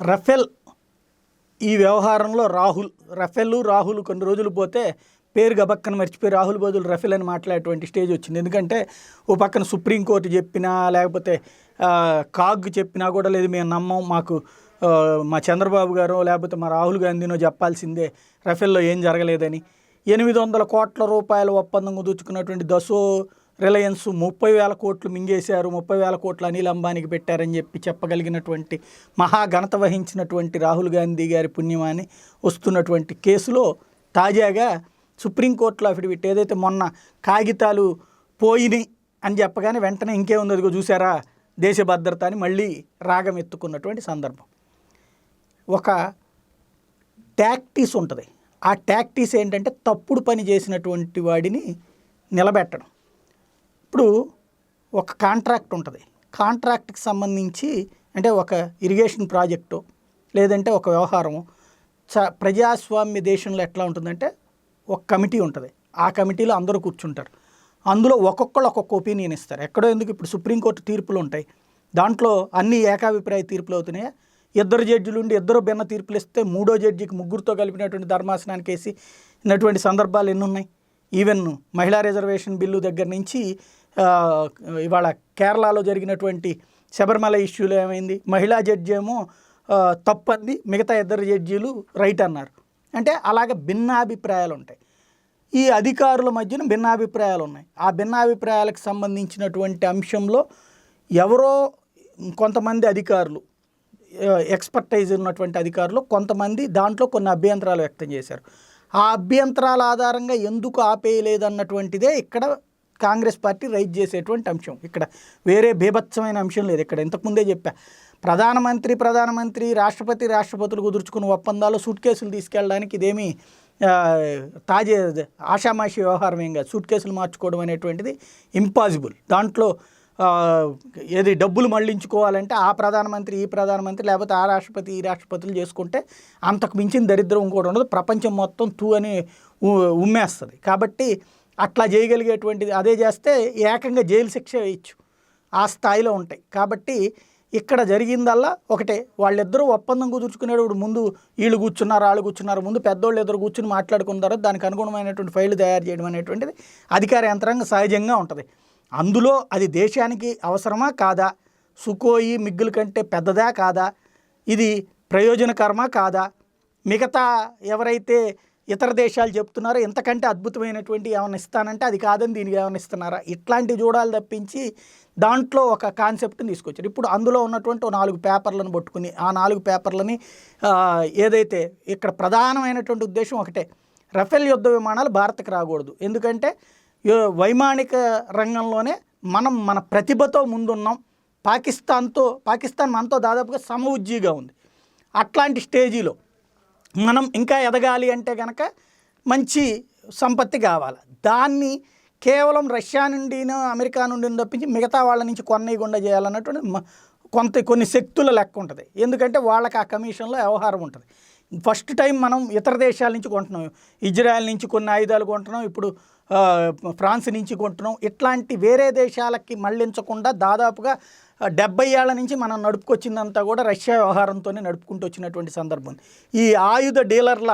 Rafale ఈ వ్యవహారంలో Rahul Rafale Rahul కొన్ని రోజులు పోతే పేరు గబక్కన మర్చిపోయి రాహుల్ బదులు రఫెల్ అని మాట్లాడేటువంటి స్టేజ్ వచ్చింది. ఎందుకంటే ఓ పక్కన సుప్రీంకోర్టు చెప్పినా లేకపోతే కాగ్ చెప్పినా కూడా లేదు మేము నమ్మం మాకు మా చంద్రబాబు గారు లేకపోతే మా రాహుల్ గాంధీనో చెప్పాల్సిందే రఫెల్లో ఏం జరగలేదని. ఎనిమిది వందల కోట్ల రూపాయల ఒప్పందం కుదుర్చుకున్నటువంటి దసో రిలయన్స్ ముప్పై వేల కోట్లు మింగేశారు ముప్పై వేల కోట్లు అనిల్ అంబానీకి పెట్టారని చెప్పి చెప్పగలిగినటువంటి మహాఘనత వహించినటువంటి రాహుల్ గాంధీ గారి పుణ్యమాని వస్తున్నటువంటి కేసులో తాజాగా సుప్రీంకోర్టులో అఫిడవిట్ ఏదైతే మొన్న కాగితాలు పోయినాయి అని చెప్పగానే వెంటనే ఇంకేముంది అదిగో చూసారా దేశ భద్రత అని మళ్ళీ రాగం ఎత్తుకున్నటువంటి సందర్భం. ఒక ట్యాక్టీస్ ఉంటుంది. ఆ ట్యాక్టీస్ ఏంటంటే తప్పుడు పని చేసినటువంటి వాడిని నిలబెట్టడం. ఇప్పుడు ఒక కాంట్రాక్ట్ ఉంటుంది. కాంట్రాక్ట్కి సంబంధించి అంటే ఒక ఇరిగేషన్ ప్రాజెక్టు లేదంటే ఒక వ్యవహారము చ ప్రజాస్వామ్య దేశంలో ఎట్లా ఉంటుందంటే ఒక కమిటీ ఉంటుంది. ఆ కమిటీలో అందరూ కూర్చుంటారు. అందులో ఒక్కొక్కళ్ళు ఒక్కొక్క ఒపీనియన్ ఇస్తారు. ఎక్కడో ఎందుకు ఇప్పుడు సుప్రీంకోర్టు తీర్పులు ఉంటాయి. దాంట్లో అన్ని ఏకాభిప్రాయ తీర్పులు అవుతున్నాయి? ఇద్దరు జడ్జిలు ఉండి ఇద్దరు భిన్న తీర్పులు ఇస్తే మూడో జడ్జికి ముగ్గురుతో కలిపినటువంటి ధర్మాసనానికి వేసి ఇన్నటువంటి సందర్భాలు ఎన్ని ఉన్నాయి? ఈవెన్ మహిళా రిజర్వేషన్ బిల్లు దగ్గర నుంచి ఇవాళ కేరళలో జరిగినటువంటి శబరిమల ఇష్యూలో ఏమైంది? మహిళా జడ్జి ఏమో తప్పంది మిగతా ఇద్దరు జడ్జీలు రైట్ అన్నారు. అంటే అలాగ భిన్నాభిప్రాయాలు ఉంటాయి ఈ అధికారుల మధ్యన భిన్నాభిప్రాయాలు ఉన్నాయి ఆ భిన్నాభిప్రాయాలకు సంబంధించినటువంటి అంశంలో ఎవరో కొంతమంది అధికారులు ఎక్స్పర్టైజ్ ఉన్నటువంటి అధికారులు కొంతమంది దాంట్లో కొన్ని అభ్యంతరాలు వ్యక్తం చేశారు. ఆ అభ్యంతరాల ఆధారంగా ఎందుకు ఆపేయలేదన్నటువంటిదే ఇక్కడ కాంగ్రెస్ పార్టీ రైజ్ చేసేటువంటి అంశం. ఇక్కడ వేరే బీభత్సమైన అంశం లేదు. ఇక్కడ ఇంతకుముందే చెప్పా. ప్రధానమంత్రి ప్రధానమంత్రి రాష్ట్రపతి రాష్ట్రపతులు కుదుర్చుకున్న ఒప్పందాలు సూట్ కేసులు తీసుకెళ్ళడానికి ఇదేమీ తాజే తాజా ఆషామాషి వ్యవహారం ఏం కాదు. సూట్ కేసులు మార్చుకోవడం అనేటువంటిది ఇంపాసిబుల్ దాంట్లో ఏది డబ్బులు మళ్ళించుకోవాలంటే ఆ ప్రధానమంత్రి ఈ ప్రధానమంత్రి లేకపోతే ఆ రాష్ట్రపతి ఈ రాష్ట్రపతులు చేసుకుంటే అంతకు మించిన దరిద్రం ఇంకోటి ఉండదు. ప్రపంచం మొత్తం తూ అని ఉ- ఉమ్మేస్తుంది. కాబట్టి అట్లా చేయగలిగేటువంటిది అదే చేస్తే ఏకంగా జైలు శిక్ష వేయచ్చు. ఆ స్థాయిలో ఉంటాయి. కాబట్టి ఇక్కడ జరిగిందల్లా ఒకటే. వాళ్ళిద్దరూ ఒప్పందం కుదుర్చుకునేటప్పుడు ముందు వీళ్ళు కూర్చున్నారు వాళ్ళు కూర్చున్నారు. ముందు పెద్దోళ్ళు ఇద్దరు కూర్చుని మాట్లాడుకున్న తర్వాత దానికి అనుగుణమైనటువంటి ఫైలు తయారు చేయడం అనేటువంటిది అధికార యంత్రాంగం సహజంగా ఉంటుంది. అందులో అది దేశానికి అవసరమా కాదా? సుకోయి మిగ్గుల కంటే పెద్దదా కాదా? ఇది ప్రయోజనకరమా కాదా? మిగతా ఎవరైతే ఇతర దేశాలు చెప్తున్నారో ఇంతకంటే అద్భుతమైనటువంటి ఏమైనా ఇస్తానంటే అది కాదని దీనికి ఏమైనా ఇస్తున్నారా? ఇట్లాంటివి చూడాలి తప్పించి దాంట్లో ఒక కాన్సెప్ట్ని తీసుకొచ్చారు. ఇప్పుడు అందులో ఉన్నటువంటి నాలుగు పేపర్లను పట్టుకుని ఆ నాలుగు పేపర్లని ఏదైతే ఇక్కడ ప్రధానమైనటువంటి ఉద్దేశం ఒకటే రఫేల్ యుద్ధ విమానాలు భారత్కి రాకూడదు. ఎందుకంటే వైమానిక రంగంలోనే మనం మన ప్రతిభతో ముందున్నాం. పాకిస్తాన్తో పాకిస్తాన్ మనతో దాదాపుగా సమఉజ్జీగా ఉంది. అట్లాంటి స్టేజీలో మనం ఇంకా ఎదగాలి అంటే కనుక మంచి సంపత్తి కావాలి. దాన్ని కేవలం రష్యా నుండినో అమెరికా నుండి తప్పించి మిగతా వాళ్ళ నుంచి కొన్నయకుండా చేయాలన్నటువంటి మ- కొంత కొన్ని శక్తుల లెక్క ఉంటుంది. ఎందుకంటే వాళ్ళకి ఆ కమిషన్లో వ్యవహారం ఉంటుంది. ఫస్ట్ టైం మనం ఇతర దేశాల నుంచి కొంటున్నాం. ఇజ్రాయెల్ నుంచి కొన్ని ఆయుధాలు కొంటున్నాం. ఇప్పుడు ఫ్రాన్స్ నుంచి కొంటున్నాం. ఇట్లాంటి వేరే దేశాలకి మళ్ళించకుండా దాదాపుగా డెబ్బై ఏళ్ళ నుంచి మనం నడుపుకొచ్చిందంతా కూడా రష్యా వ్యవహారంతోనే నడుపుకుంటూ వచ్చినటువంటి సందర్భం ఈ ఆయుధ డీలర్ల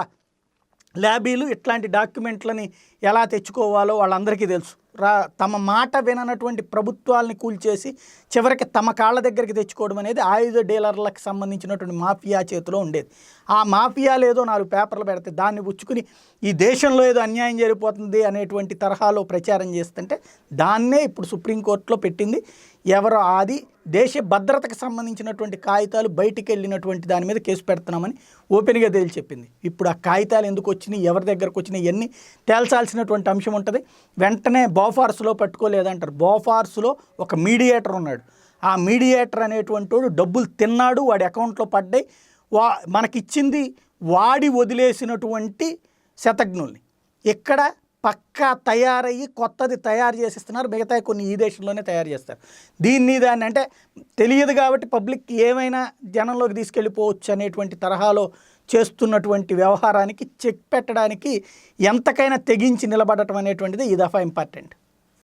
ల్యాబీలు ఇట్లాంటి డాక్యుమెంట్లని ఎలా తెచ్చుకోవాలో వాళ్ళందరికీ తెలుసు. రా తమ మాట విననటువంటి ప్రభుత్వాలని కూల్చేసి చివరికి తమ కాళ్ళ దగ్గరికి తెచ్చుకోవడం అనేది ఆయుధ డీలర్లకు సంబంధించినటువంటి మాఫియా చేతిలో ఉండేది. ఆ మాఫియాలు ఏదో నాలుగు పేపర్లు పెడితే దాన్ని పుచ్చుకుని ఈ దేశంలో ఏదో అన్యాయం జరిగిపోతుంది అనేటువంటి తరహాలో ప్రచారం చేస్తుంటే దాన్నే ఇప్పుడు సుప్రీంకోర్టులో పెట్టింది. ఎవరో అది దేశ భద్రతకు సంబంధించినటువంటి కాగితాలు బయటికి వెళ్ళినటువంటి దాని మీద కేసు పెడుతున్నామని ఓపెన్గా తేల్చి చెప్పింది. ఇప్పుడు ఆ కాగితాలు ఎందుకు వచ్చినాయి ఎవరి దగ్గరకు వచ్చినాయి ఇవన్నీ తేల్చాల్సినటువంటి అంశం ఉంటుంది. వెంటనే బోఫార్స్లో పట్టుకోలేదంటారు. బోఫార్స్లో ఒక మీడియేటర్ ఉన్నాడు. ఆ మీడియేటర్ అనేటువంటి వాడు డబ్బులు తిన్నాడు వాడి అకౌంట్లో పడ్డాయి. వా మనకిచ్చింది వాడి వదిలేసినటువంటి శతజ్ఞుల్ని. ఇక్కడ పక్కా తయారయ్యి కొత్తది తయారు చేసిస్తున్నారు. మిగతా కొన్ని ఈ దేశంలోనే తయారు చేస్తారు. దీన్ని దాన్ని అంటే తెలియదు కాబట్టి పబ్లిక్ ఏమైనా జనంలోకి తీసుకెళ్ళిపోవచ్చు అనేటువంటి తరహాలో చేస్తున్నటువంటి వ్యవహారానికి చెక్ పెట్టడానికి ఎంతకైనా తెగించి నిలబడటం అనేటువంటిది ఈ దఫా ఇంపార్టెంట్.